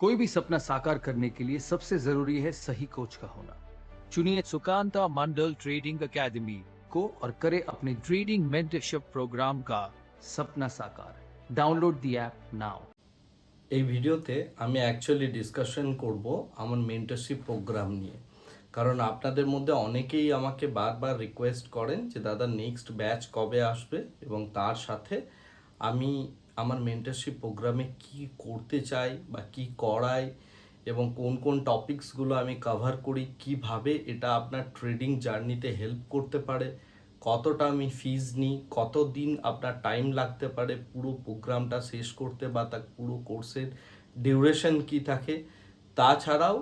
कोई भी सपना साकार करने के लिए सबसे जरूरी है सही कोच का होना चुनिए सुकांता मंडल ट्रेडिंग एकेडमी को और करे अपने ट्रेडिंग मेंटरशिप प्रोग्राम का सपना साकार डाउनलोड दी ऐप नाउ এই ভিডিওতে আমি অ্যাকচুয়ালি ডিসকাশন করব আমার মেন্টরশিপ প্রোগ্রাম নিয়ে কারণ আপনাদের মধ্যে অনেকেই আমাকে বারবার রিকোয়েস্ট করেন যে দাদা নেক্সট ব্যাচ কবে আসবে এবং তার সাথে আমি আমার মেন্টারশিপ প্রোগ্রামে কি করতে চাই বা কি করাই এবং কোন কোন টপিকসগুলো আমি কভার করি, কীভাবে এটা আপনার ট্রেডিং জার্নিতে হেল্প করতে পারে, কতটা আমি ফিজ নিই কত দিন আপনার টাইম লাগতে পারে পুরো প্রোগ্রামটা শেষ করতে বা তার পুরো কোর্সের ডিউরেশন কি থাকে, তাছাড়াও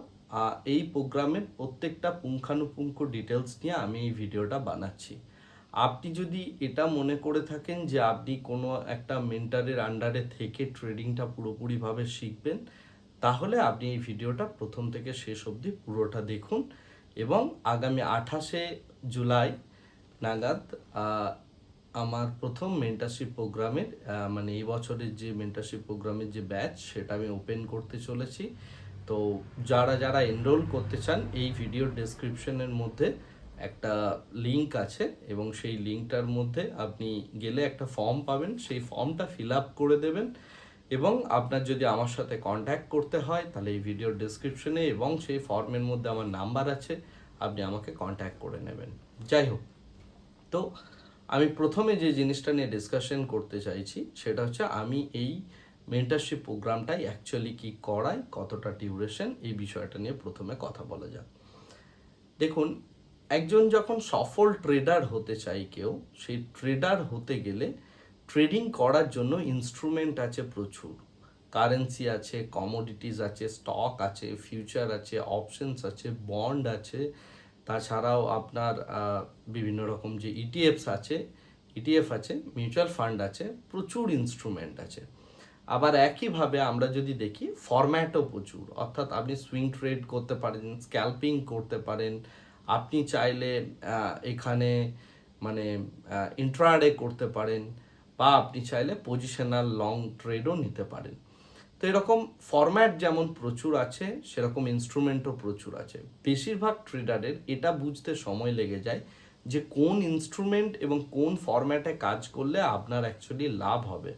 এই প্রোগ্রামের প্রত্যেকটা পুঙ্খানুপুঙ্খ ডিটেলস নিয়ে আমি এই ভিডিওটা বানাচ্ছি। আপনি যদি এটা মনে করে থাকেন যে আপনি কোনো একটা মেন্টারের আন্ডারে থেকে ট্রেডিংটা পুরোপুরিভাবে শিখবেন, তাহলে আপনি এই ভিডিওটা প্রথম থেকে শেষ অবধি পুরোটা দেখুন এবং আগামী আঠাশে জুলাই নাগাদ আমার প্রথম মেন্টারশিপ প্রোগ্রামের মানে এই বছরের যে মেন্টারশিপ প্রোগ্রামের যে ব্যাচ সেটা আমি ওপেন করতে চলেছি। তো যারা যারা এনরোল করতে চান, এই ভিডিওর ডেসক্রিপশনের মধ্যে একটা লিংক আছে এবং সেই লিঙ্কটার মধ্যে আপনি গেলে একটা ফর্ম পাবেন। সেই ফর্মটা ফিল আপ করে দেবেন এবং আপনার যদি আমার সাথে কন্ট্যাক্ট করতে হয়, তাহলে এই ভিডিওর ডেসক্রিপশনে এবং সেই ফর্মের মধ্যে আমার নাম্বার আছে, আপনি আমাকে কন্ট্যাক্ট করে নেবেন। যাই হোক, তো আমি প্রথমে যে জিনিসটা নিয়ে ডিসকাশন করতে চাইছি, সেটা হচ্ছে আমি এই মেন্টারশিপ প্রোগ্রামটাই অ্যাকচুয়ালি কি করাই, কতটা ডিউরেশন এই বিষয়টা নিয়ে প্রথমে কথা বলা যাক। দেখুন একজন যখন সফল ট্রেডার হতে চাই কেউ, সেই ট্রেডার হতে গেলে ট্রেডিং করার জন্য ইনস্ট্রুমেন্ট আছে প্রচুর। কারেন্সি আছে কমোডিটিস আছে স্টক আছে ফিউচার আছে অপশনস আছে বন্ড আছে, তাছাড়াও আপনার বিভিন্ন রকম যে ইটিএফস আছে ইটিএফ আছে মিউচুয়াল ফান্ড আছে, প্রচুর ইনস্ট্রুমেন্ট আছে। আবার একইভাবে আমরা যদি দেখি ফরম্যাটও প্রচুর। অর্থাৎ আপনি সুইং ট্রেড করতে পারেন স্ক্যাল্পিং করতে পারেন আপনি চাইলে এখানে মানে ইন্ট্রাডে করতে পারেন বা আপনি চাইলে পজিশনাল লং ট্রেডও নিতে পারেন। তো এরকম ফরম্যাট যেমন প্রচুর আছে, সেরকম ইনস্ট্রুমেন্টও প্রচুর আছে। বেশিরভাগ ট্রেডারের এটা বুঝতে সময় লেগে যায় যে কোন ইনস্ট্রুমেন্ট এবং কোন ফরম্যাটে কাজ করলে আপনার অ্যাকচুয়ালি লাভ হবে।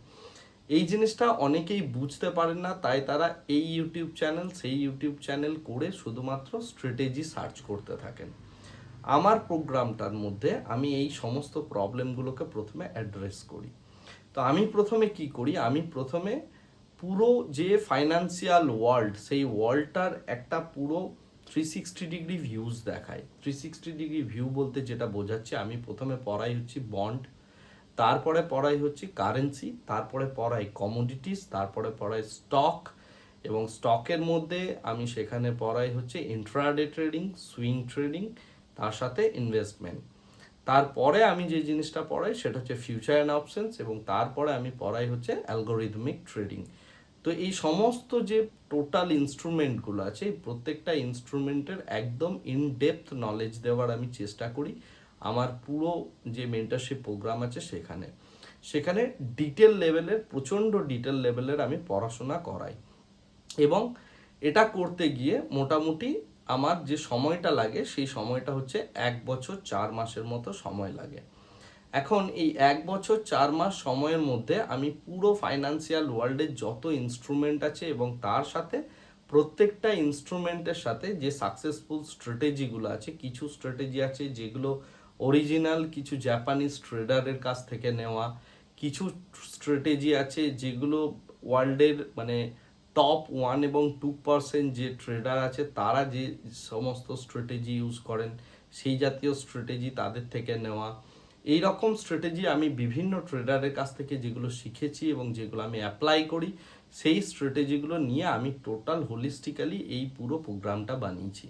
এই জিনিসটা অনেকেই বুঝতে পারেন না, তাই তারা এই ইউটিউব চ্যানেল সেই ইউটিউব চ্যানেল করে শুধুমাত্র স্ট্র্যাটেজি সার্চ করতে থাকেন। আমার প্রোগ্রামটার মধ্যে আমি এই সমস্ত প্রবলেমগুলোকে প্রথমে অ্যাড্রেস করি। তো আমি প্রথমে কি করি? আমি প্রথমে পুরো যে ফাইন্যান্সিয়াল ওয়ার্ল্ড সেই ওয়ার্ল্ডটার একটা পুরো থ্রি সিক্সটি ডিগ্রি ভিউজ দেখায় থ্রি সিক্সটি ডিগ্রি ভিউ বলতে যেটা বোঝাচ্ছে, আমি প্রথমে পড়াই হচ্ছে বন্ড তারপরে পড়াই হচ্ছে কারেন্সি তারপরে পড়াই কমোডিটিস তারপরে পড়াই স্টক এবং স্টকের মধ্যে আমি সেখানে পড়াই হচ্ছে ইন্ট্রাডে ট্রেডিং সুইং ট্রেডিং তার সাথে ইনভেস্টমেন্ট তারপরে আমি যে জিনিসটা পড়াই সেটা হচ্ছে ফিউচার অ্যান্ড অপশনস এবং তারপরে আমি পড়াই হচ্ছে অ্যালগোরিদমিক ট্রেডিং তো এই সমস্ত যে টোটাল ইনস্ট্রুমেন্টগুলো আছে প্রত্যেকটা ইনস্ট্রুমেন্টের একদম ইন ডেপথ নলেজ দেওয়ার আমি চেষ্টা করি। আমার পুরো যে মেন্টারশিপ প্রোগ্রাম আছে সেখানে। সেখানে ডিটেল লেভেলের প্রচণ্ড ডিটেল লেভেলের আমি পড়াশোনা করাই। এবং এটা করতে গিয়ে মোটামুটি আমার যে সময়টা লাগে, সেই সময়টা হচ্ছে এক বছর চার মাসের মতো সময় লাগে। এখন এই এক বছর চার মাস সময়ের মধ্যে আমি পুরো ফাইন্যান্সিয়াল ওয়ার্ল্ডের যত ইনস্ট্রুমেন্ট আছে এবং তার সাথে প্রত্যেকটা ইনস্ট্রুমেন্টের সাথে যে সাকসেসফুল স্ট্র্যাটেজিগুলো আছে, কিছু স্ট্র্যাটেজি আছে যেগুলো অরিজিনাল কিছু জাপানিজ ট্রেডারের কাছ থেকে নেওয়া কিছু স্ট্র্যাটেজি আছে যেগুলো ওয়ার্ল্ডের মানে টপ ওয়ান এবং টু পার্সেন্ট যে ট্রেডার আছে তারা যে সমস্ত স্ট্র্যাটেজি ইউজ করেন সেই জাতীয় স্ট্র্যাটেজি তাদের থেকে নেওয়া। এই রকম স্ট্র্যাটেজি আমি বিভিন্ন ট্রেডারের কাছ থেকে যেগুলো শিখেছি এবং যেগুলো আমি অ্যাপ্লাই করি, সেই স্ট্র্যাটেজিগুলো নিয়ে আমি টোটাল হোলিস্টিক্যালি এই পুরো প্রোগ্রামটা বানিয়েছি।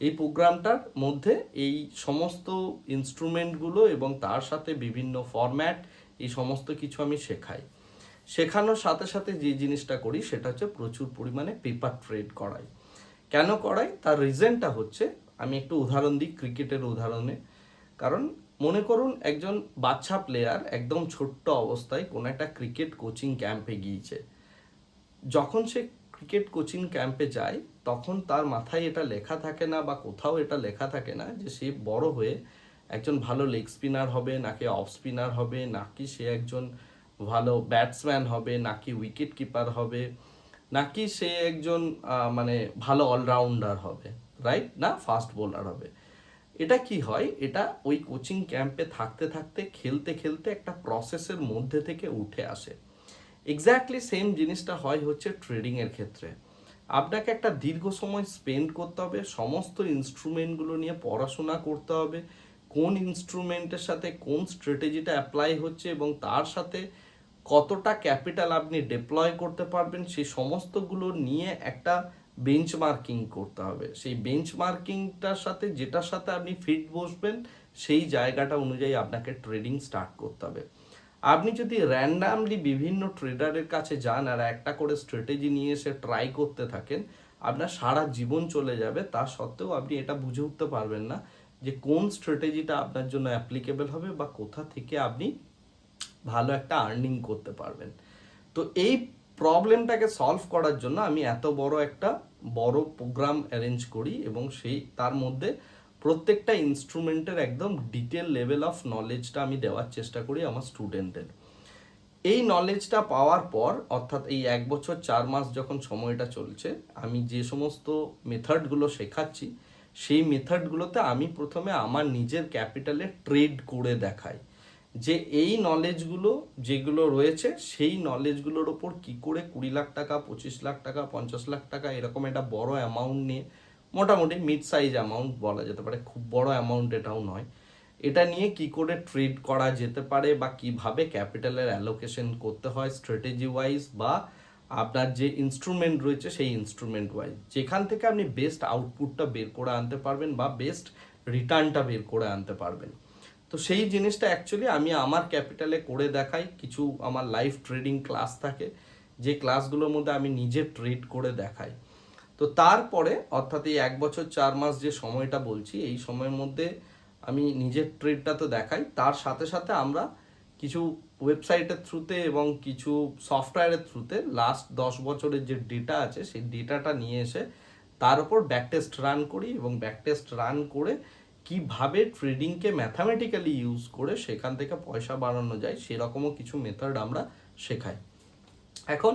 এই প্রোগ্রামটার মধ্যে এই সমস্ত ইনস্ট্রুমেন্টগুলো এবং তার সাথে বিভিন্ন ফরম্যাট, এই সমস্ত কিছু আমি শেখাই। শেখানোর সাথে সাথে যে জিনিসটা করি সেটা হচ্ছে প্রচুর পরিমাণে পেপার ট্রেড করাই। কেন করাই? তার রিজনটা হচ্ছে, আমি একটু উদাহরণ দিই ক্রিকেটের উদাহরণে। কারণ মনে করুন একজন বাচ্চা প্লেয়ার একদম ছোট্ট অবস্থায় কোনো একটা ক্রিকেট কোচিং ক্যাম্পে গিয়েছে। যখন সে ক্রিকেট কোচিং ক্যাম্পে যায় তখন তার মাথায় এটা লেখা থাকে না বা কোথাও এটা লেখা থাকে না যে সে বড় হয়ে একজন ভালো লেগ স্পিনার হবে নাকি অফ স্পিনার হবে নাকি সে একজন ভালো ব্যাটসম্যান হবে নাকি উইকেট কিপার হবে নাকি সে একজন মানে ভালো অলরাউন্ডার হবে রাইট না ফাস্ট বোলার হবে। এটা কি হয়? এটা ওই কোচিং ক্যাম্পে থাকতে থাকতে, খেলতে খেলতে একটা প্রসেসের মধ্যে থেকে উঠে আসে। এক্স্যাক্টলি সেম জিনিসটা হয় হচ্ছে ট্রেডিংয়ের ক্ষেত্রে। আপনাকে একটা দীর্ঘ সময় স্পেন্ড করতে হবে, সমস্ত ইনস্ট্রুমেন্টগুলো নিয়ে পড়াশোনা করতে হবে, কোন ইনস্ট্রুমেন্টের সাথে কোন স্ট্র্যাটেজিটা অ্যাপ্লাই হচ্ছে এবং তার সাথে কতটা ক্যাপিটাল আপনি ডিপ্লয় করতে পারবেন, সেই সমস্তগুলো নিয়ে একটা বেঞ্চমার্কিং করতে হবে। সেই বেঞ্চমার্কিংটার সাথে যেটার সাথে আপনি ফিট বসবেন, সেই জায়গাটা অনুযায়ী আপনাকে ট্রেডিং স্টার্ট করতে হবে। আপনি যদি র্যান্ডামলি বিভিন্ন ট্রেডারের কাছে যান আর একটা করে স্ট্র্যাটেজি নিয়ে এসে ট্রাই করতে থাকেন, আপনার সারা জীবন চলে যাবে। তা সত্ত্বেও আপনি এটা বুঝে উঠতে পারবেন না যে কোন স্ট্র্যাটেজিটা আপনার জন্য অ্যাপ্লিকেবল হবে বা কোথা থেকে আপনি ভালো একটা আর্নিং করতে পারবেন। তো এই প্রবলেমটাকে সলভ করার জন্য আমি এত বড় একটা বড় প্রোগ্রাম অ্যারেঞ্জ করি এবং সেই, তার মধ্যে প্রত্যেকটা ইনস্ট্রুমেন্টের একদম ডিটেল লেভেল অফ নলেজটা আমি দেওয়ার চেষ্টা করি আমার স্টুডেন্টদের এই নলেজটা পাওয়ার পর, অর্থাৎ এই এক বছর চার মাস যখন সময়টা চলছে, আমি যে সমস্ত মেথডগুলো শেখাচ্ছি, সেই মেথডগুলোতে আমি প্রথমে আমার নিজের ক্যাপিটালে ট্রেড করে দেখাই। যে এই নলেজগুলো যেগুলো রয়েছে, সেই নলেজগুলোর ওপর কি করে কুড়ি লাখ টাকা, পঁচিশ লাখ টাকা, পঞ্চাশ লাখ টাকা, এরকম একটা বড় অ্যামাউন্ট নিয়ে মোটামুটি মিড সাইজ অ্যামাউন্ট বলা যেতে পারে, খুব বড় অ্যামাউন্ট এটাও নয়। এটা নিয়ে কি করে ট্রেড করা যেতে পারে বা কীভাবে ক্যাপিটালের অ্যালোকেশন করতে হয় স্ট্র্যাটেজি ওয়াইজ বা আপনার যে ইনস্ট্রুমেন্ট রয়েছে সেই ইনস্ট্রুমেন্ট ওয়াইজ যেখান থেকে আপনি বেস্ট আউটপুটটা বের করে আনতে পারবেন বা বেস্ট রিটার্নটা বের করে আনতে পারবেন। তো সেই জিনিসটা অ্যাকচুয়ালি আমি আমার ক্যাপিটালে করে দেখাই, কিছু আমার লাইভ ট্রেডিং ক্লাস থাকে, যে ক্লাসগুলোর মধ্যে আমি নিজে ট্রেড করে দেখাই। তো তারপরে, অর্থাৎ এই এক বছর চার মাস যে সময়টা বলছি, এই সময়ের মধ্যে আমি নিজের ট্রেডটা তো দেখাই। তার সাথে সাথে আমরা কিছু ওয়েবসাইটের থ্রুতে এবং কিছু সফটওয়্যারের থ্রুতে লাস্ট দশ বছরের যে ডেটা আছে, সেই ডেটাটা নিয়ে এসে তার উপর ব্যাক টেস্ট রান করি এবং ব্যাক টেস্ট রান করে কীভাবে ট্রেডিংকে ম্যাথামেটিক্যালি ইউজ করে সেখান থেকে পয়সা বাড়ানো যায়, সেরকমও কিছু মেথড আমরা শেখাই। এখন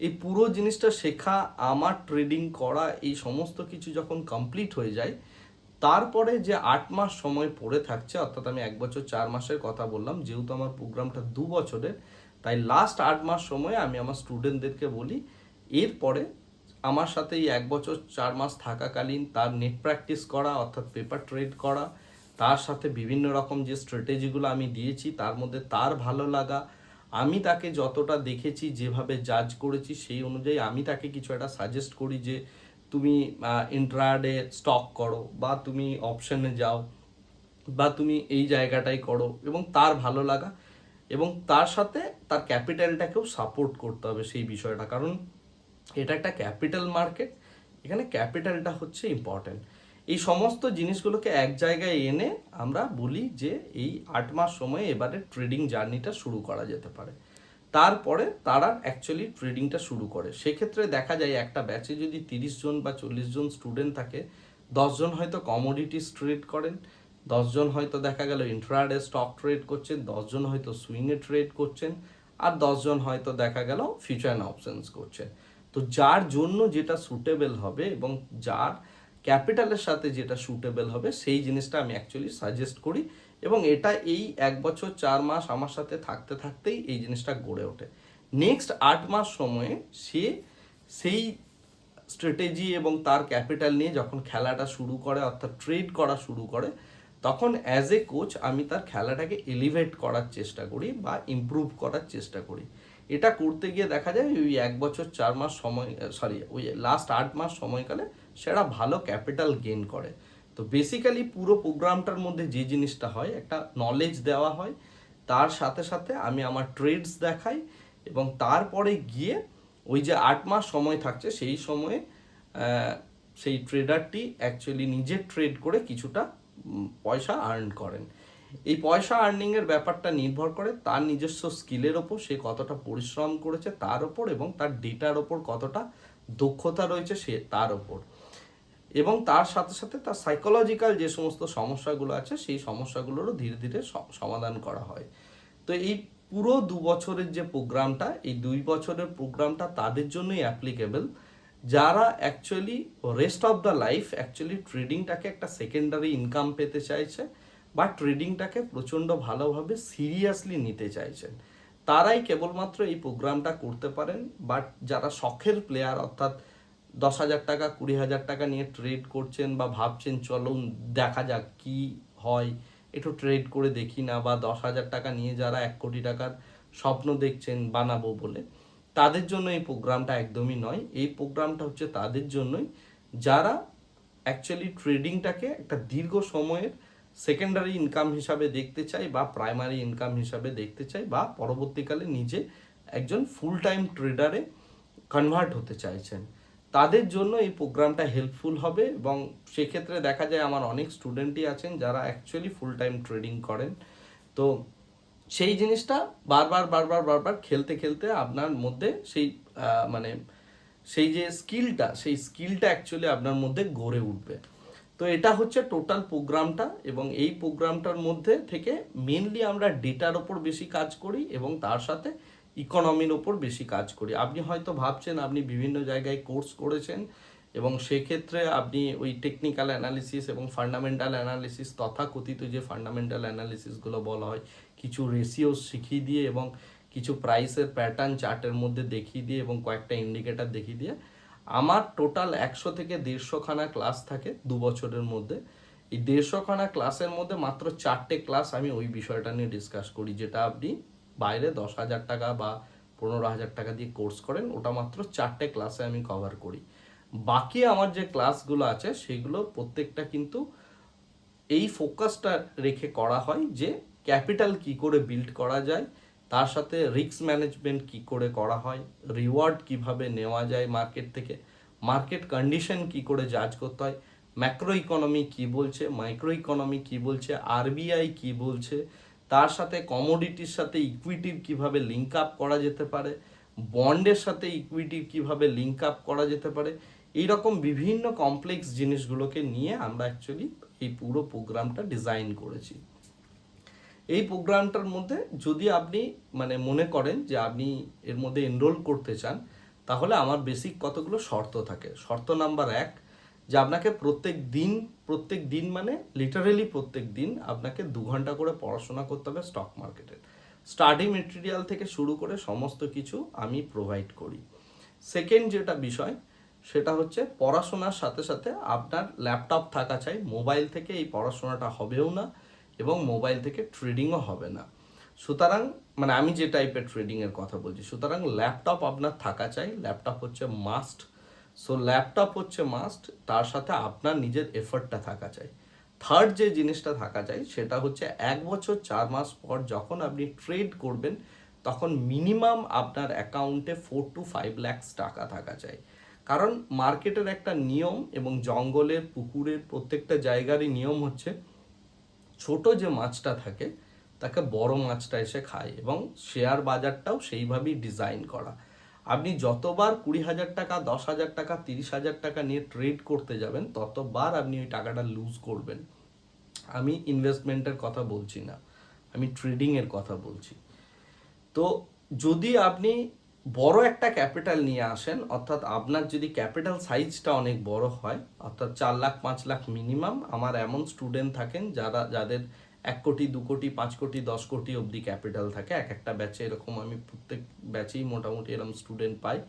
এই পুরো জিনিসটা শেখা, আমার ট্রেডিং করা, এই সমস্ত কিছু যখন কমপ্লিট হয়ে যায়, তারপরে যে আট মাস সময় পড়ে থাকছে, অর্থাৎ আমি এক বছর চার মাসের কথা বললাম, যেহেতু আমার প্রোগ্রামটা দু বছরের, তাই লাস্ট আট মাস সময়ে আমি আমার স্টুডেন্টদেরকে বলি, এরপরে আমার সাথে এই এক বছর চার মাস থাকাকালীন তার নেট প্র্যাকটিস করা, অর্থাৎ পেপার ট্রেড করা, তার সাথে বিভিন্ন রকম যে স্ট্র্যাটেজিগুলো আমি দিয়েছি, তার মধ্যে তার ভালো লাগা আমি তাকে যতটা দেখেছি, যেভাবে জাজ করেছি সেই অনুযায়ী আমি তাকে কিছু একটা সাজেস্ট করি যে, তুমি ইন্ট্রাডে স্টক করো বা তুমি অপশনে যাও বা তুমি এই জায়গাটাই করো এবং তার ভালো লাগা এবং তার সাথে তার ক্যাপিটালটাকেও সাপোর্ট করতে হবে সেই বিষয়টা। কারণ এটা একটা ক্যাপিটাল মার্কেট এখানে ক্যাপিটালটা হচ্ছে ইম্পর্টেন্ট এই সমস্ত জিনিসগুলোকে এক জায়গায় এনে আমরা বলি যে এই আট মাস সময়ে এবারে ট্রেডিং জার্নিটা শুরু করা যেতে পারে। তারপরে তারা অ্যাকচুয়ালি ট্রেডিংটা শুরু করে। সেক্ষেত্রে দেখা যায় একটা ব্যাচে যদি তিরিশ জন বা চল্লিশ জন স্টুডেন্ট থাকে দশজন হয়তো কমোডিটিস ট্রেড করেন দশজন হয়তো দেখা গেল ইন্ট্রাডে স্টক ট্রেড করছেন দশজন হয়তো সুইংয়ে ট্রেড করছেন, আর দশজন হয়তো দেখা গেল ফিউচার অপশনস করছেন। তো যার জন্য যেটা সুটেবল হবে এবং যার ক্যাপিটালের সাথে যেটা সুটেবল হবে, সেই জিনিসটা আমি অ্যাকচুয়ালি সাজেস্ট করি এবং এটা এই এক বছর, চার মাস আমার সাথে থাকতে থাকতেই এই জিনিসটা গড়ে ওঠে। নেক্সট আট মাস সময়ে সে সেই স্ট্র্যাটেজি এবং তার ক্যাপিটাল নিয়ে যখন খেলাটা শুরু করে, অর্থাৎ ট্রেড করা শুরু করে, তখন অ্যাজ এ কোচ আমি তার খেলাটাকে এলিভেট করার চেষ্টা করি বা ইমপ্রুভ করার চেষ্টা করি। এটা করতে গিয়ে দেখা যায় ওই এক বছর, চার মাস সময় সরি ওই লাস্ট আট মাস সময়কালে সেটা ভালো ক্যাপিটাল গেইন করে। তো বেসিক্যালি পুরো প্রোগ্রামটার মধ্যে যে জিনিসটা হয়, একটা নলেজ দেওয়া হয়, তার সাথে সাথে আমি আমার ট্রেডস দেখাই এবং তারপরে গিয়ে ওই যে আট মাস সময় থাকছে, সেই সময়ে সেই ট্রেডারটি অ্যাকচুয়ালি নিজে ট্রেড করে কিছুটা পয়সা আর্ন করেন। এই পয়সা আর্নিংয়ের ব্যাপারটা নির্ভর করে তার নিজস্ব স্কিলের ওপর, সে কতটা পরিশ্রম করেছে তার ওপর এবং তার ডেটার ওপর কতটা দক্ষতা রয়েছে সে তার ওপর। এবং তার সাথে সাথে তার সাইকোলজিক্যাল যে সমস্ত সমস্যাগুলো আছে, সেই সমস্যাগুলোরও ধীরে ধীরে সমাধান করা হয়। তো এই পুরো দু বছরের যে প্রোগ্রামটা, এই দুই বছরের প্রোগ্রামটা তাদের জন্যই অ্যাপ্লিকেবল যারা actually rest of the life actually ট্রেডিংটাকে একটা সেকেন্ডারি ইনকাম পেতে চাইছে বা ট্রেডিংটাকে প্রচণ্ড ভালোভাবে সিরিয়াসলি নিতে চাইছেন তারাই কেবলমাত্র এই প্রোগ্রামটা করতে পারেন। বাট যারা শখের প্লেয়ার অর্থাৎ দশ হাজার টাকা, কুড়ি হাজার টাকা নিয়ে ট্রেড করছেন বা ভাবছেন, চলুন দেখা যাক কি হয়। একটু ট্রেড করে দেখি না বা দশ হাজার টাকা নিয়ে যারা এক কোটি টাকার স্বপ্ন দেখছেন বানাবো বলে, তাদের জন্য এই প্রোগ্রামটা একদমই নয়। এই প্রোগ্রামটা হচ্ছে তাদের জন্যই। যারা অ্যাকচুয়ালি ট্রেডিংটাকে একটা দীর্ঘ সময়ের সেকেন্ডারি ইনকাম হিসাবে দেখতে চাই বা প্রাইমারি ইনকাম হিসাবে দেখতে চাই বা পরবর্তীকালে নিজে একজন ফুল টাইম ট্রেডারে কনভার্ট হতে চাইছেন। তাদের জন্য এই প্রোগ্রামটা হেল্পফুল হবে এবং সেক্ষেত্রে দেখা যায় আমার অনেক স্টুডেন্টই আছেন যারা অ্যাকচুয়ালি ফুল টাইম ট্রেডিং করেন। তো সেই জিনিসটা বারবার বারবার বারবার খেলতে খেলতে আপনার মধ্যে সেই মানে সেই যে স্কিলটা সেই স্কিলটা অ্যাকচুয়ালি আপনার মধ্যে গড়ে উঠবে। তো এটা হচ্ছে টোটাল প্রোগ্রামটা এবং এই প্রোগ্রামটার মধ্যে থেকে মেনলি আমরা ডেটার ওপর বেশি কাজ করি এবং তার সাথে ইকোনমির ওপর বেশি কাজ করি। আপনি হয়তো ভাবছেন আপনি বিভিন্ন জায়গায় কোর্স করেছেন এবং সেক্ষেত্রে আপনি ওই টেকনিক্যাল অ্যানালিসিস এবং ফান্ডামেন্টাল অ্যানালিসিস তথাকথিত যে ফান্ডামেন্টাল অ্যানালিসিসগুলো বলা হয়, কিছু রেশিও শিখিয়ে দিয়ে এবং কিছু প্রাইসের প্যাটার্ন চার্টের মধ্যে দেখিয়ে দিয়ে এবং কয়েকটা ইন্ডিকেটার দেখিয়ে দিয়ে আমার টোটাল একশো থেকে দেড়শোখানা ক্লাস থাকে দু বছরের মধ্যে। এই দেড়শোখানা ক্লাসের মধ্যে মাত্র চারটে ক্লাস আমি ওই বিষয়টা নিয়ে ডিসকাস করি, যেটা আপনি বাইরে দশ হাজার টাকা বা পনেরো হাজার টাকা দিয়ে কোর্স করেন, ওটা মাত্র চারটে ক্লাসে আমি কভার করি। বাকি আমার যে ক্লাসগুলো আছে, সেগুলো প্রত্যেকটা কিন্তু এই ফোকাসটা রেখে করা হয় যে ক্যাপিটাল কি করে বিল্ড করা যায়, তার সাথে রিস্ক ম্যানেজমেন্ট কি করে করা হয় রিওয়ার্ড কীভাবে নেওয়া যায় মার্কেট থেকে মার্কেট কন্ডিশন কি করে জাজ করতে হয় ম্যাক্রো ইকোনমি কি বলছে মাইক্রো ইকোনমি কি বলছে আরবিআই কি বলছে তার সাথে কমোডিটির সাথে ইকুইটির কীভাবে লিঙ্ক আপ করা যেতে পারে বন্ডের সাথে ইকুইটির কীভাবে লিঙ্ক আপ করা যেতে পারে, এইরকম বিভিন্ন কমপ্লেক্স জিনিসগুলোকে নিয়ে আমরা অ্যাকচুয়ালি এই পুরো প্রোগ্রামটা ডিজাইন করেছি। এই প্রোগ্রামটার মধ্যে যদি আপনি মানে মনে করেন যে আপনি এর মধ্যে এনরোল করতে চান, তাহলে আমার বেসিক কতগুলো শর্ত থাকে। শর্ত নাম্বার এক যে আপনাকে প্রত্যেক দিন প্রত্যেক দিন মানে লিটারেলি প্রত্যেক দিন আপনাকে দু ঘণ্টা করে পড়াশোনা করতে হবে স্টক মার্কেটের স্টাডি মেটেরিয়াল থেকে শুরু করে সমস্ত কিছু আমি প্রোভাইড করি। সেকেন্ড যেটা বিষয়, সেটা হচ্ছে পড়াশোনার সাথে সাথে আপনার ল্যাপটপ থাকা চাই মোবাইল থেকে এই পড়াশোনাটা হবেও না এবং মোবাইল থেকে ট্রেডিংও হবে না। সুতরাং মানে আমি যে টাইপের ট্রেডিংয়ের কথা বলছি, সুতরাং ল্যাপটপ আপনার থাকা চাই ল্যাপটপ হচ্ছে মাস্ট সো ল্যাপটপ হচ্ছে মাস্ট তার সাথে আপনার নিজের এফর্টটা থাকা চাই। থার্ড যে জিনিসটা থাকা চাই, সেটা হচ্ছে এক বছর চার মাস পর যখন আপনি ট্রেড করবেন, তখন মিনিমাম আপনার অ্যাকাউন্টে ফোর টু ফাইভ ল্যাক্স টাকা থাকা চাই। কারণ মার্কেটের একটা নিয়ম এবং জঙ্গলের, পুকুরের প্রত্যেকটা জায়গারই নিয়ম হচ্ছে, ছোট যে মাছটা থাকে, তাকে বড় মাছটা এসে খায় এবং শেয়ার বাজারটাও সেইভাবেই ডিজাইন করা। আপনি যতবার কুড়ি হাজার টাকা, দশ হাজার টাকা, তিরিশ হাজার টাকা নিয়ে ট্রেড করতে যাবেন, ততবার আপনি ওই টাকাটা লুজ করবেন। আমি ইনভেস্টমেন্টের কথা বলছি না, আমি ট্রেডিংয়ের কথা বলছি। তো যদি আপনি বড় একটা ক্যাপিটাল নিয়ে আসেন, অর্থাৎ আপনার যদি ক্যাপিটাল সাইজটা অনেক বড় হয়, অর্থাৎ চার লাখ, পাঁচ লাখ মিনিমাম আমার এমন স্টুডেন্ট থাকেন যারা, যাদের এক কোটি, দু কোটি, পাঁচ কোটি, দশ কোটি অবধি ক্যাপিটাল থাকে। এক একটা ব্যাচে এরকম আমি প্রত্যেক ব্যাচেই মোটামুটি এরকম স্টুডেন্ট পাই।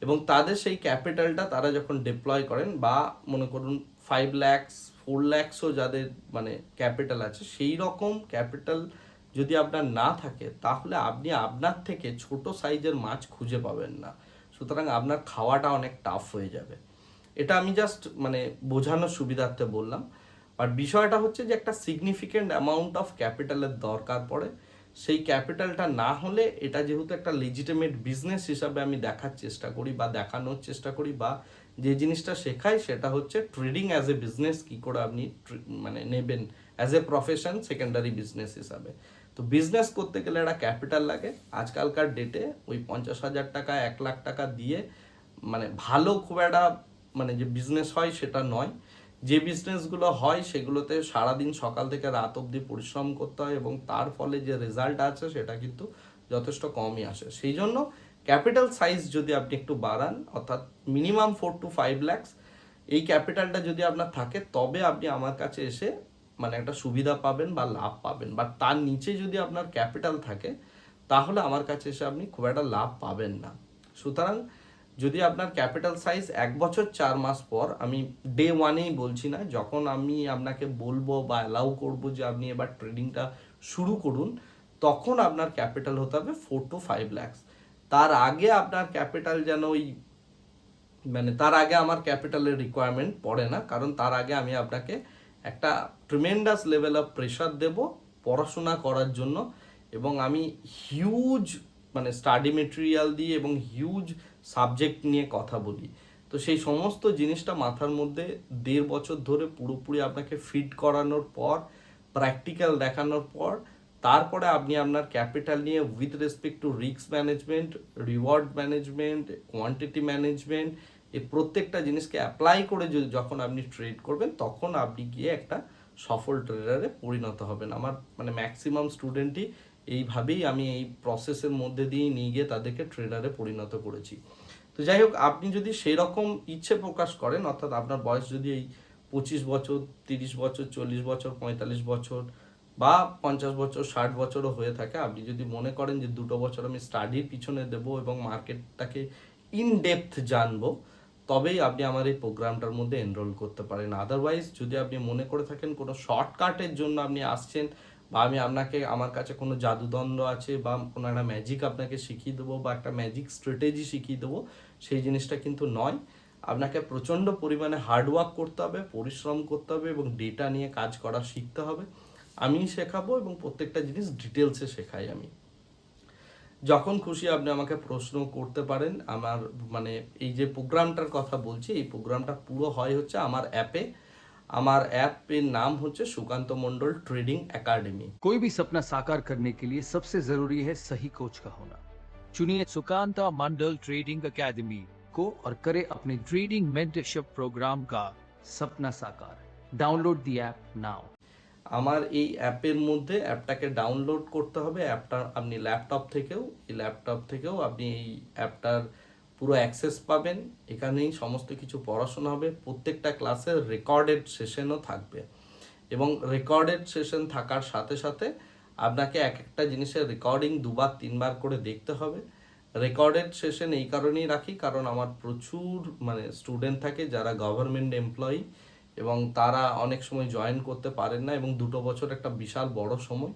এবং তাদের সেই ক্যাপিটালটা তারা যখন ডিপ্লয় করেন বা মনে করুন ফাইভ ল্যাক্স ফোর ল্যাক্সও যাদের মানে ক্যাপিটাল আছে, সেই রকম ক্যাপিটাল যদি আপনার না থাকে, তাহলে আপনি আপনার থেকে ছোট সাইজের মাছ খুঁজে পাবেন না। সুতরাং আপনার খাওয়াটা অনেক টাফ হয়ে যাবে। এটা আমি জাস্ট মানে বোঝানোর সুবিধার্থে বললাম। আর বিষয়টা হচ্ছে যে একটা সিগনিফিকেন্ট অ্যামাউন্ট অফ ক্যাপিটালের দরকার পড়ে। সেই ক্যাপিটালটা না হলে এটা যেহেতু একটা লিজিটিমেট বিজনেস হিসাবে আমি দেখার চেষ্টা করি বা দেখানোর চেষ্টা করি বা যে জিনিসটা শেখাই সেটা হচ্ছে ট্রেডিং অ্যাজ এ বিজনেস কী করে আপনি মানে নেবেন as a profession secondary business হিসাবে। তো বিজনেস করতে গেলে একটা ক্যাপিটাল লাগে। আজকালকার ডেটে ওই পঞ্চাশ হাজার টাকা, এক লাখ টাকা দিয়ে মানে ভালো খুব একটা মানে যে বিজনেস হয় সেটা নয়। যে বিজনেসগুলো হয় সেগুলোতে সারাদিন সকাল থেকে রাত অবধি পরিশ্রম করতে হয় এবং তার ফলে যে রেজাল্ট আছে সেটা কিন্তু যথেষ্ট কমই আসে। সেই জন্য ক্যাপিটাল সাইজ যদি আপনি একটু বাড়ান, অর্থাৎ minimum four to five lakhs এই ক্যাপিটালটা যদি আপনার থাকে, তবে আপনি আমার কাছে এসে মানে একটা সুবিধা পাবেন বা লাভ পাবেন। বা তার নিচে যদি আপনার ক্যাপিটাল থাকে, তাহলে আমার কাছে এসে আপনি খুব একটা লাভ পাবেন না। সুতরাং যদি আপনার ক্যাপিটাল সাইজ এক বছর চার মাস পর, আমি ডে ওয়ানেই বলছি না, যখন আমি আপনাকে বলব বা অ্যালাউ করব যে আপনি এবার ট্রেডিংটা শুরু করুন, তখন আপনার ক্যাপিটাল হতে হবে ফোর টু ফাইভ ল্যাক্স তার আগে আপনার ক্যাপিটাল যেন ওই মানে তার আগে আমার ক্যাপিটালের রিকোয়ারমেন্ট পড়ে না, কারণ তার আগে আমি আপনাকে একটা ট্রিমেন্ডাস লেভেল অফ প্রেশার দেব পড়াশোনা করার জন্য। এবং আমি হিউজ মানে স্টাডি মেটেরিয়াল দিয়ে এবং হিউজ সাবজেক্ট নিয়ে কথা বলি। তো সেই সমস্ত জিনিসটা মাথার মধ্যে দেড় বছর ধরে পুরোপুরি আপনাকে ফিট করানোর পর প্র্যাকটিক্যাল দেখানোর পর, তারপরে আপনি আপনার ক্যাপিটাল নিয়ে with respect to risk management reward management quantity management এই প্রত্যেকটা জিনিসকে অ্যাপ্লাই করে যদি যখন আপনি ট্রেড করবেন, তখন আপনি গিয়ে একটা সফল ট্রেডারে পরিণত হবেন। আমার মানে ম্যাক্সিমাম স্টুডেন্টই এইভাবেই আমি এই প্রসেসের মধ্যে দিয়ে নিয়ে গিয়ে তাদেরকে ট্রেডারে পরিণত করেছি। তো যাই হোক, আপনি যদি সেই রকম ইচ্ছে প্রকাশ করেন, অর্থাৎ আপনার বয়স যদি এই পঁচিশ বছর, তিরিশ বছর, চল্লিশ বছর, পঁয়তাল্লিশ বছর বা পঞ্চাশ বছর, ষাট বছরও হয়ে থাকে, আপনি যদি মনে করেন যে দুটো বছর আমি স্টাডির পিছনে দেবো এবং মার্কেটটাকে ইন ডেপথ জানব, তবেই আপনি আমার এই প্রোগ্রামটার মধ্যে এনরোল করতে পারেন। আদারওয়াইজ যদি আপনি মনে করে থাকেন কোনো শর্টকাটের জন্য আপনি আসছেন বা আমি আপনাকে, আমার কাছে কোনো জাদুদণ্ড আছে বা কোনো একটা ম্যাজিক আপনাকে শিখিয়ে দেবো বা একটা ম্যাজিক স্ট্র্যাটেজি শিখিয়ে দেবো, সেই জিনিসটা কিন্তু নয়। আপনাকে প্রচণ্ড পরিমাণে হার্ডওয়ার্ক করতে হবে, পরিশ্রম করতে হবে এবং ডেটা নিয়ে কাজ করা শিখতে হবে। আমি শেখাবো এবং প্রত্যেকটা জিনিস ডিটেলসে শেখাই আমি। যখন খুশি আপনি আমাকে প্রশ্ন করতে পারেন, আমার মানে এই যে প্রোগ্রামটার কথা বলছি, এই প্রোগ্রামটা পুরো হয় হচ্ছে আমার অ্যাপে আমার অ্যাপের নাম হচ্ছে সুকান্ত মণ্ডল ট্রেডিং একাডেমি कोई भी सपना साकार करने के लिए सबसे जरूरी है सही कोच का होना चुनिए सुकांता मंडल ट्रेडिंग एकेडमी को और करे अपने ट्रेडिंग मेंटरशिप प्रोग्राम का सपना साकार डाउनलोड दी ऐप नाउ আমার এই অ্যাপের মধ্যে অ্যাপটাকে ডাউনলোড করতে হবে অ্যাপটা আপনি ল্যাপটপ থেকেও এই ল্যাপটপ থেকেও আপনি এই অ্যাপটার পুরো অ্যাক্সেস পাবেন। এখানেই সমস্ত কিছু পড়াশোনা হবে। প্রত্যেকটা ক্লাসের রেকর্ডেড সেশনও থাকবে। এবং রেকর্ডেড সেশন থাকার সাথে সাথে আপনাকে এক একটা জিনিসের রেকর্ডিং দুবার, তিনবার করে দেখতে হবে। রেকর্ডেড সেশন এই কারণেই রাখি, কারণ আমার প্রচুর মানে স্টুডেন্ট থাকে যারা গভর্নমেন্ট এমপ্লয়ি এবং তারা অনেক সময় জয়েন করতে পারেন না এবং দুটো বছর একটা বিশাল বড় সময়।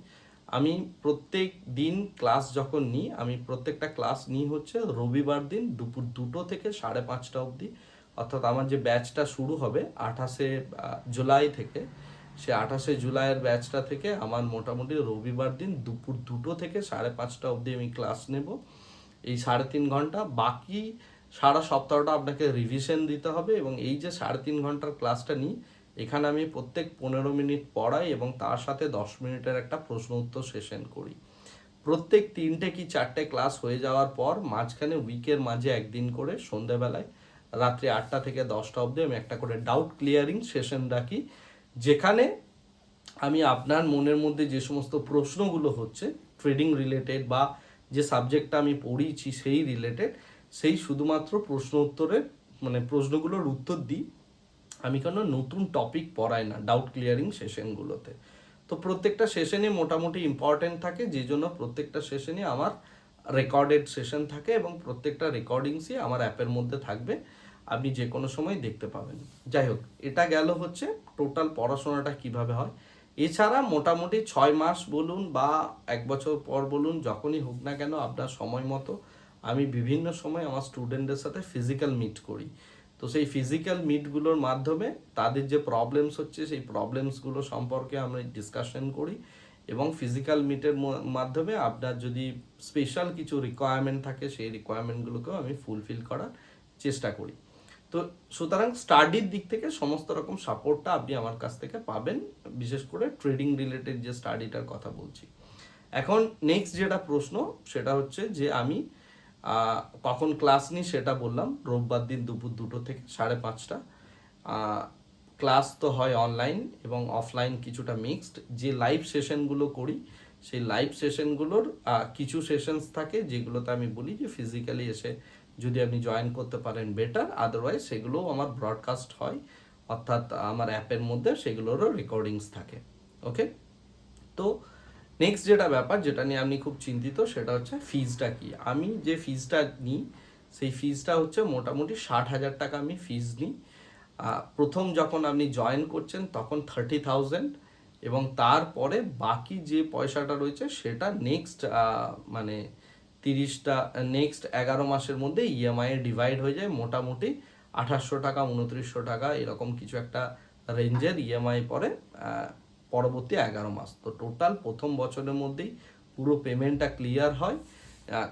আমি প্রত্যেক দিন ক্লাস যখন নিই, আমি প্রত্যেকটা ক্লাস নিই হচ্ছে রবিবার দিন দুপুর দুটো থেকে সাড়ে পাঁচটা অবধি। অর্থাৎ আমার যে ব্যাচটা শুরু হবে আঠাশে জুলাই থেকে, সে আঠাশে জুলাইয়ের ব্যাচটা থেকে আমার মোটামুটি রবিবার দিন দুপুর দুটো থেকে সাড়ে পাঁচটা অবধি আমি ক্লাস নেব। এই সাড়ে তিন ঘণ্টা, বাকি সারা সপ্তাহটা আপনাকে রিভিশন দিতে হবে এবং এই যে সাড়ে তিন ঘণ্টার ক্লাসটা নিই এখানে আমি প্রত্যেক পনেরো মিনিট পড়াই এবং তার সাথে দশ মিনিটের একটা প্রশ্ন উত্তর সেশন করি। প্রত্যেক তিনটে কি চারটে ক্লাস হয়ে যাওয়ার পর মাঝখানে উইকের মাঝে একদিন করে সন্ধেবেলায় রাত্রি আটটা থেকে দশটা অবধি আমি একটা করে ডাউট ক্লিয়ারিং সেশন রাখি, যেখানে আমি আপনার মনের মধ্যে যে সমস্ত প্রশ্নগুলো হচ্ছে ট্রেডিং রিলেটেড বা যে সাবজেক্টটা আমি পড়িয়েছি সেই রিলেটেড সেই শুধুমাত্র প্রশ্ন উত্তরের মানে প্রশ্নগুলোর উত্তর দিই। আমি কোনো নতুন টপিক পড়াই না ডাউট ক্লিয়ারিং সেশনগুলোতে তো প্রত্যেকটা সেশনে মোটামুটি ইম্পর্টেন্ট থাকে, যে জন্য প্রত্যেকটা সেশনে আমার রেকর্ডেড সেশন থাকে এবং প্রত্যেকটা রেকর্ডিংসই আমার অ্যাপের মধ্যে থাকবে, আপনি যে কোনো সময় দেখতে পাবেন। যাই হোক, এটা গেল হচ্ছে টোটাল পড়াশোনাটা কীভাবে হয়। এছাড়া মোটামুটি ছয় মাস বলুন বা এক বছর পর বলুন, যখনই হোক না কেন আপনার সময় মতো, আমি বিভিন্ন সময় আমার স্টুডেন্টদের সাথে ফিজিক্যাল মিট করি। তো সেই ফিজিক্যাল মিটগুলোর মাধ্যমে তাদের যে প্রবলেমস হচ্ছে, সেই প্রবলেমসগুলো সম্পর্কে আমরা ডিসকাশন করি এবং ফিজিক্যাল মিটের মাধ্যমে আপনার যদি স্পেশাল কিছু রিকোয়ারমেন্ট থাকে, সেই রিকোয়ারমেন্টগুলোকেও আমি ফুলফিল করার চেষ্টা করি। তো সুতরাং স্টাডির দিক থেকে সমস্ত রকম সাপোর্টটা আপনি আমার কাছ থেকে পাবেন, বিশেষ করে ট্রেডিং রিলেটেড যে স্টাডিটার কথা বলছি। এখন নেক্সট যেটা প্রশ্ন, সেটা হচ্ছে যে আমি কখন ক্লাস নিই সেটা বললাম, রোববার দিন দুপুর দুটো থেকে সাড়ে পাঁচটা। ক্লাস তো হয় অনলাইন এবং অফলাইন কিছুটা মিক্সড। যে লাইভ সেশনগুলো করি, সেই লাইভ সেশনগুলোর কিছু সেশনস থাকে যেগুলোতে আমি বলি যে ফিজিক্যালি এসে যদি আপনি জয়েন করতে পারেন বেটার, আদারওয়াইজ সেগুলোও আমার ব্রডকাস্ট হয়। অর্থাৎ আমার অ্যাপের মধ্যে সেগুলোরও রেকর্ডিংস থাকে, ওকে? তো নেক্সট যেটা ব্যাপার যেটা নিয়ে আপনি খুব চিন্তিত সেটা হচ্ছে ফিজটা কি? আমি যে ফিজটা নিই সেই ফিজটা হচ্ছে মোটামুটি ষাট হাজার টাকা আমি ফিজ নিই। প্রথম যখন আপনি জয়েন করছেন তখন থার্টি থাউজেন্ড এবং তারপরে বাকি যে পয়সাটা রয়েছে সেটা নেক্সট মানে তিরিশটা নেক্সট এগারো মাসের মধ্যে ইএমআই ডিভাইড হয়ে যায় মোটামুটি আঠাশশো টাকা উনত্রিশশো টাকা এরকম কিছু একটা রেঞ্জের ইএমআই পরে আহ, পরবর্তী এগারো মাস। তো টোটাল প্রথম বছরের মধ্যেই পুরো পেমেন্টটা ক্লিয়ার হয়।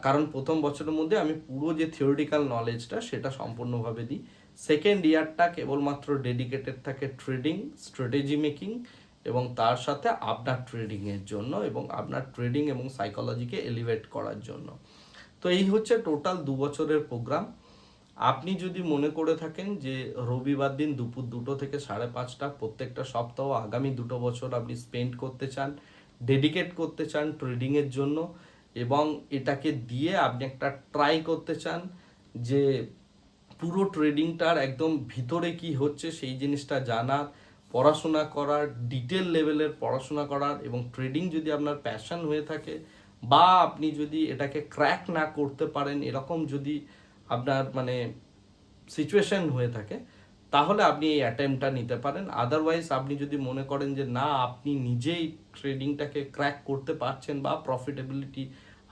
কারণ প্রথম বছরের মধ্যে আমি পুরো যে থিওরিটিক্যাল নলেজটা সেটা সম্পূর্ণভাবে দিই। সেকেন্ড ইয়ারটা কেবলমাত্র ডেডিকেটেড থাকে ট্রেডিং স্ট্র্যাটেজি মেকিং এবং তার সাথে আপনার ট্রেডিংয়ের জন্য এবং আপনার ট্রেডিং এবং সাইকোলজিকে এলিভেট করার জন্য। তো এই হচ্ছে টোটাল দু বছরের প্রোগ্রাম আপনি যদি মনে করে থাকেন যে রবিবার দিন দুপুর দুটো থেকে সাড়ে পাঁচটা, প্রত্যেকটা সপ্তাহ, আগামী দুটো বছর আপনি স্পেন্ড করতে চান ডেডিকেট করতে চান ট্রেডিংয়ের জন্য এবং এটাকে দিয়ে আপনি একটা ট্রাই করতে চান যে পুরো ট্রেডিংটার একদম ভিতরে কি হচ্ছে সেই জিনিসটা জানার, পড়াশোনা করার ডিটেল লেভেলের পড়াশোনা করার এবং ট্রেডিং যদি আপনার প্যাশন হয়ে থাকে বা আপনি যদি এটাকে ক্র্যাক না করতে পারেন, এরকম যদি আপনার মানে সিচুয়েশন হয়ে থাকে, তাহলে আপনি এই অ্যাটেম্পটা নিতে পারেন। আদারওয়াইজ আপনি যদি মনে করেন যে, না, আপনি নিজেই ট্রেডিংটাকে ক্র্যাক করতে পারছেন বা প্রফিটেবিলিটি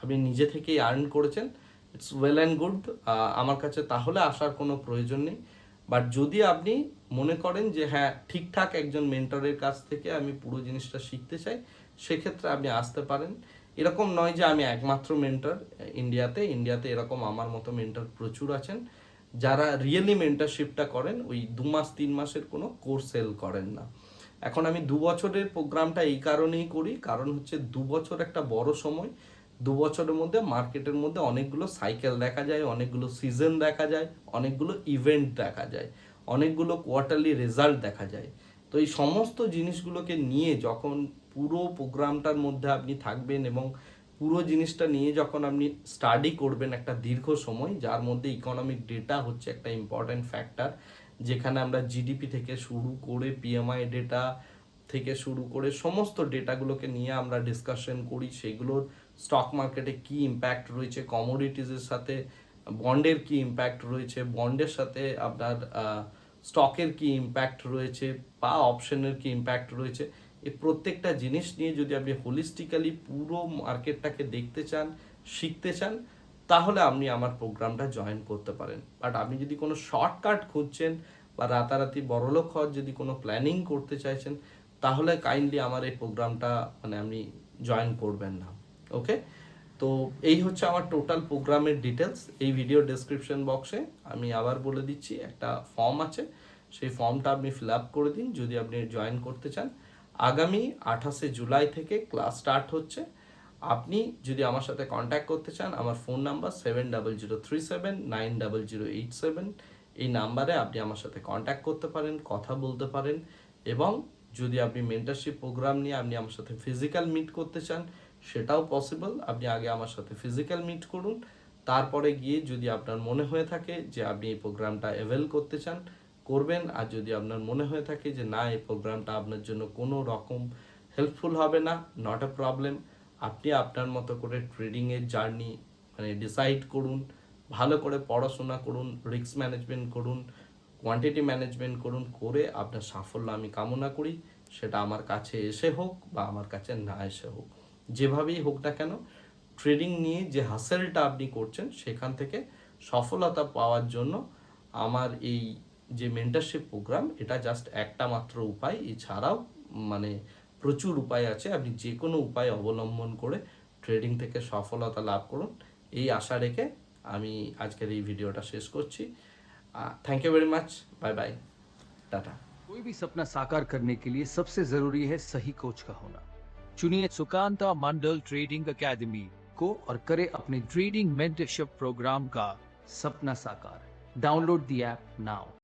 আপনি নিজে থেকেই আর্ন করেছেন ইটস ওয়েল অ্যান্ড গুড আমার কাছে তাহলে আসার কোনো প্রয়োজন নেই। বাট যদি আপনি মনে করেন যে হ্যাঁ ঠিকঠাক একজন মেন্টরের কাছ থেকে আমি পুরো জিনিসটা শিখতে চাই, সেক্ষেত্রে আপনি আসতে পারেন। এরকম নয় যে আমি একমাত্র মেন্টর ইন্ডিয়াতে ইন্ডিয়াতে এরকম আমার মতো মেন্টর প্রচুর আছেন। যারা রিয়েলি মেন্টারশিপটা করেন, ওই দু মাস, তিন মাসের কোনো কোর্স সেল করেন না। এখন আমি দু বছরের প্রোগ্রামটা এই কারণেই করি, কারণ হচ্ছে দু বছর একটা বড় সময়। দু বছরের মধ্যে মার্কেটের মধ্যে অনেকগুলো সাইকেল দেখা যায়, অনেকগুলো সিজন দেখা যায়, অনেকগুলো ইভেন্ট দেখা যায়, অনেকগুলো কোয়ার্টারলি রেজাল্ট দেখা যায়। তো এই সমস্ত জিনিসগুলোকে নিয়ে যখন পুরো প্রোগ্রামটার মধ্যে আপনি থাকবেন এবং পুরো জিনিসটা নিয়ে যখন আপনি স্টাডি করবেন একটা দীর্ঘ সময়, যার মধ্যে ইকোনমিক ডেটা হচ্ছে একটা ইম্পর্ট্যান্ট ফ্যাক্টর যেখানে আমরা জিডিপি থেকে শুরু করে পিএমআই ডেটা থেকে শুরু করে সমস্ত ডেটাগুলোকে নিয়ে আমরা ডিসকাশন করি। সেগুলোর স্টক মার্কেটে কি ইম্প্যাক্ট রয়েছে কমোডিটিসের সাথে বন্ডের কি ইম্প্যাক্ট রয়েছে বন্ডের সাথে আপনার স্টকের কি ইম্প্যাক্ট রয়েছে, বা অপশনের কি ইম্প্যাক্ট রয়েছে এই প্রত্যেকটা জিনিস নিয়ে যদি আপনি হোলিস্টিক্যালি পুরো মার্কেটটাকে দেখতে চান, শিখতে চান, তাহলে আপনি আমার প্রোগ্রামটা জয়েন করতে পারেন। বাট আপনি যদি কোনো শর্টকাট খুঁজছেন বা রাতারাতি বড়লোক হওয়ার যদি কোনো প্ল্যানিং করতে চাইছেন, তাহলে কাইন্ডলি আমার এই প্রোগ্রামটা মানে আপনি জয়েন করবেন না। ওকে তো এই হচ্ছে আমার টোটাল প্রোগ্রামের ডিটেলস এই ভিডিও ডেসক্রিপশন বক্সে আমি আবার বলে দিচ্ছি, একটা ফর্ম আছে। সেই ফর্মটা আপনি ফিল আপ করে দিন। যদি আপনি জয়েন করতে চান আগামী আঠাশে জুলাই থেকে ক্লাস স্টার্ট হচ্ছে। আপনি যদি আমার সাথে কন্ট্যাক্ট করতে চান, আমার phone number seven double zero three seven nine double zero eight seven এই নাম্বারে আপনি আমার সাথে কন্ট্যাক্ট করতে পারেন, কথা বলতে পারেন এবং যদি আপনি মেন্টারশিপ প্রোগ্রাম নিয়ে আপনি আমার সাথে ফিজিক্যাল মিট করতে চান, সেটাও পসিবল আপনি আগে আমার সাথে ফিজিক্যাল মিট করুন। তারপরে গিয়ে যদি আপনার মনে হয়ে থাকে যে আপনি এই প্রোগ্রামটা অ্যাভেল করতে চান করবেন। আর যদি আপনার মনে হয়ে থাকে যে, না, এই প্রোগ্রামটা আপনার জন্য কোনো রকম হেল্পফুল হবে না নট এ প্রবলেম আপনি আপনার মতো করে ট্রেডিংয়ের জার্নি মানে ডিসাইড করুন, ভালো করে পড়াশোনা করুন রিস্ক ম্যানেজমেন্ট করুন কোয়ান্টিটি ম্যানেজমেন্ট করুন, করে আপনার সাফল্য আমি কামনা করি। সেটা আমার কাছে এসে হোক বা আমার কাছে না এসে হোক। যেভাবেই হোক না কেন ট্রেডিং নিয়ে যে হাসেলটা আপনি করছেন, সেখান থেকে সফলতা পাওয়ার জন্য আমার এই যে মেন্টারশিপ প্রোগ্রাম এটা জাস্ট একটা মাত্র উপায় এছাড়াও মানে প্রচুর উপায় আছে আপনি যে কোনো উপায় অবলম্বন করে ট্রেডিং থেকে সফলতা লাভ করুন এই আশা রেখে আমি আজকের এই ভিডিওটা শেষ করছি thank you very much bye bye tata कोई भी सपना साकार करने के लिए सबसे जरूरी है सही कोच का होना चुनिए Sukanta Mandal Trading Academy. को और करे अपने ट्रेडिंग मेंटरशिप प्रोग्राम का सपना साकार डाउनलोड द ऐप नाउ